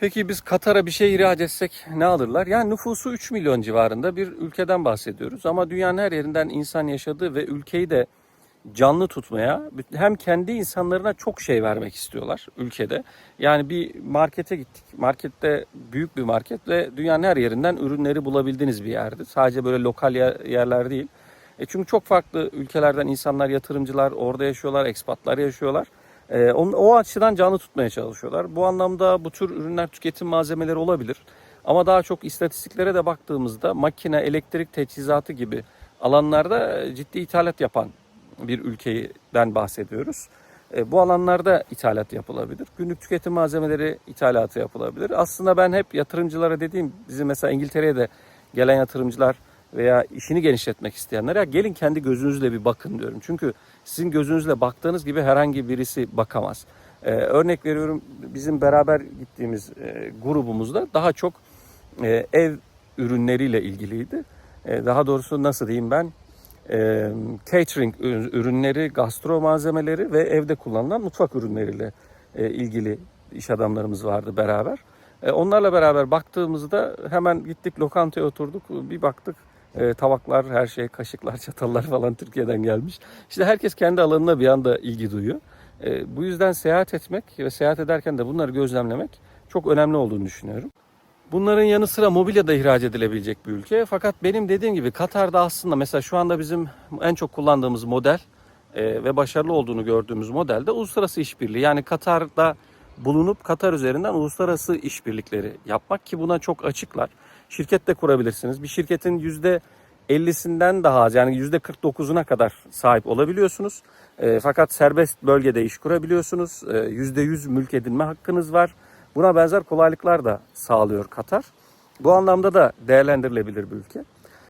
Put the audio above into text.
Peki biz Katar'a bir şey ihraç etsek ne alırlar? Yani nüfusu 3 milyon civarında bir ülkeden bahsediyoruz. Ama dünyanın her yerinden insan yaşadığı ve ülkeyi de canlı tutmaya hem kendi insanlarına çok şey vermek istiyorlar ülkede. Yani bir markete gittik. Markette büyük bir market ve dünyanın her yerinden ürünleri bulabildiğiniz bir yerdi. Sadece böyle lokal yer- yerler değil. E çünkü çok farklı ülkelerden insanlar, yatırımcılar orada yaşıyorlar, ekspatlar yaşıyorlar. E, onun, o açıdan canlı tutmaya çalışıyorlar. Bu anlamda bu tür ürünler tüketim malzemeleri olabilir. Ama daha çok istatistiklere de baktığımızda makine, elektrik teçhizatı gibi alanlarda ciddi ithalat yapan bir ülkeden bahsediyoruz. E, bu alanlarda ithalat yapılabilir. Günlük tüketim malzemeleri ithalatı yapılabilir. Aslında ben hep yatırımcılara dediğim, bizim mesela İngiltere'ye de gelen yatırımcılar veya işini genişletmek isteyenler ya gelin kendi gözünüzle bir bakın diyorum. Çünkü sizin gözünüzle baktığınız gibi herhangi birisi bakamaz. E, örnek veriyorum bizim beraber gittiğimiz e, grubumuzda daha çok e, ev ürünleriyle ilgiliydi. E, daha doğrusu nasıl diyeyim ben? e, catering ür- ürünleri, gastro malzemeleri ve evde kullanılan mutfak ürünleriyle e, ilgili iş adamlarımız vardı beraber. E, onlarla beraber baktığımızda hemen gittik lokantaya oturduk. Bir baktık e, tabaklar, her şey, kaşıklar, çatallar falan Türkiye'den gelmiş. İşte herkes kendi alanına bir anda ilgi duyuyor. E, bu yüzden seyahat etmek ve seyahat ederken de bunları gözlemlemek çok önemli olduğunu düşünüyorum. Bunların yanı sıra mobilya da ihraç edilebilecek bir ülke. Fakat benim dediğim gibi Katar'da aslında mesela şu anda bizim en çok kullandığımız model e, ve başarılı olduğunu gördüğümüz model de uluslararası işbirliği. Yani Katar'da bulunup Katar üzerinden uluslararası işbirlikleri yapmak ki buna çok açıklar. Şirket de kurabilirsiniz. Bir şirketin yüzde 50'sinden daha az yani yüzde 49'una kadar sahip olabiliyorsunuz. E, fakat serbest bölgede iş kurabiliyorsunuz. E, Yüzde 100 mülk edinme hakkınız var. Buna benzer kolaylıklar da sağlıyor Katar. Bu anlamda da değerlendirilebilir bir ülke.